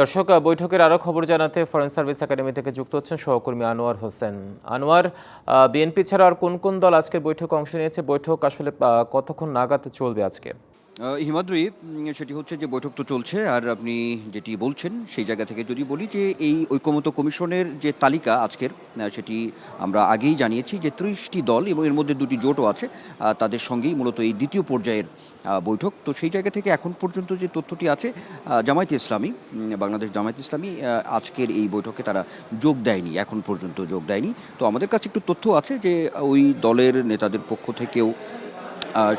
দর্শক, বৈঠকের আরও খবর জানাতে ফরেন সার্ভিস একাডেমি থেকে যুক্ত হচ্ছেন সহকর্মী আনোয়ার হোসেন। আনোয়ার বিএনপি ছাড়া আর কোন কোন দল আজকের বৈঠকে অংশ নিয়েছে? বৈঠক আসলে কতক্ষণ নাগাতে চলবে আজকে? হিমাদ্রি সেটি হচ্ছে যে বৈঠক তো চলছে, আর আপনি যেটি বলছেন, সেই জায়গা থেকে যদি বলি যে এই ঐকমত্য কমিশনের যে তালিকা আজকের সেটি আমরা আগেই জানিয়েছি যে ত্রিশটি দল এবং এর মধ্যে দুটি জোটও আছে তাদের সঙ্গেই মূলত এই দ্বিতীয় পর্যায়ের বৈঠক। তো সেই জায়গা থেকে এখন পর্যন্ত যে তথ্যটি আছে জামায়াতে ইসলামী বাংলাদেশ জামায়াত ইসলামী আজকের এই বৈঠকে তারা যোগ দেয়নি, এখন পর্যন্ত যোগ দেয়নি। তো আমাদের কাছে একটু তথ্য আছে যে ওই দলের নেতাদের পক্ষ থেকেও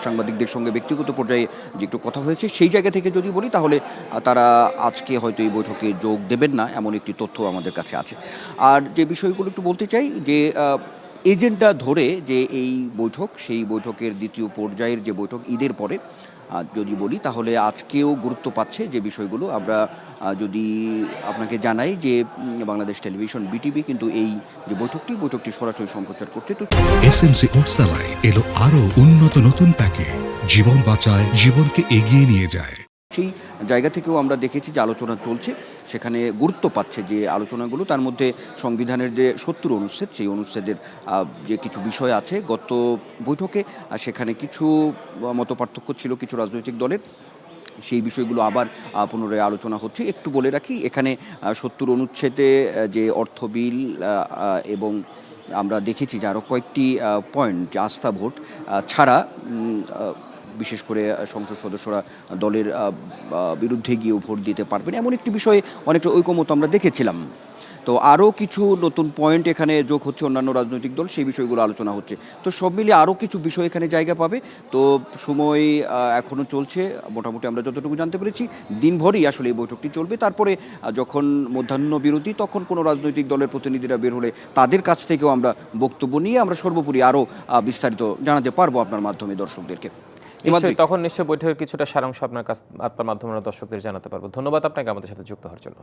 সাংবাদিকদের সঙ্গে ব্যক্তিগত পর্যায়ে যে একটু কথা হয়েছে, সেই জায়গা থেকে যদি বলি, তাহলে তারা আজকে হয়তো এই বৈঠকে যোগ দেবেন না, এমন একটি তথ্য আমাদের কাছে আছে। আর যে বিষয়গুলো একটু বলতে চাই, যে এজেন্ডা ধরে যে এই বৈঠক, সেই বৈঠকের দ্বিতীয় পর্যায়ের যে বৈঠক, ঈদের পরে যদি বলি, তাহলে আজকেও গুরুত্ব পাচ্ছে যে বিষয়গুলো। আমরা যদি আপনাকে জানাই যে বাংলাদেশ টেলিভিশন, বিটিভি কিন্তু এই যে বৈঠকটি বৈঠকটি সরাসরি সম্প্রচার করছে। তো এসএমসি ওটসালাই এলো আরও উন্নত নতুন প্যাকে। জীবন বাঁচায়, জীবনকে এগিয়ে নিয়ে যায়। সেই জায়গা থেকেও আমরা দেখেছি যে আলোচনা চলছে, সেখানে গুরুত্ব পাচ্ছে যে আলোচনাগুলো। তার মধ্যে সংবিধানের যে সত্তর অনুচ্ছেদ, সেই অনুচ্ছেদের যে কিছু বিষয় আছে, গত বৈঠকে সেখানে কিছু মত পার্থক্য ছিল কিছু রাজনৈতিক দলের। সেই বিষয়গুলো আবার পুনরায় আলোচনা হচ্ছে। একটু বলে রাখি, এখানে সত্তর অনুচ্ছেদে যে অর্থ বিল এবং আমরা দেখেছি যে আরও কয়েকটি পয়েন্ট, যে আস্থা ভোট ছাড়া বিশেষ করে সংসদ সদস্যরা দলের বিরুদ্ধে গিয়েও ভোট দিতে পারবেন। এমন একটি বিষয়ে অনেকটা ঐকমত আমরা দেখেছিলাম। তো আরও কিছু নতুন পয়েন্ট এখানে যোগ হচ্ছে অন্যান্য রাজনৈতিক দল, সেই বিষয়গুলো আলোচনা হচ্ছে। তো সব মিলিয়ে আরও কিছু বিষয় এখানে জায়গা পাবে। তো সময় এখনও চলছে। মোটামুটি আমরা যতটুকু জানতে পেরেছি, দিনভরই আসলে এই বৈঠকটি চলবে। তারপরে যখন মধ্যাহ্ন বিরতি, তখন কোনো রাজনৈতিক দলের প্রতিনিধিরা বের হলে তাদের কাছ থেকেও আমরা বক্তব্য নিয়ে আমরা সর্বোপরি আরও বিস্তারিত জানাতে পারব আপনার মাধ্যমে দর্শকদেরকে। তখন নিশ্চয়ই বৈঠকের কিছুটা সারাংশ আপনার কাছ আপনার মাধ্যমে দর্শকদের জানাতে পারব। ধন্যবাদ আপনাকে আমাদের সাথে যুক্ত হওয়ার জন্য।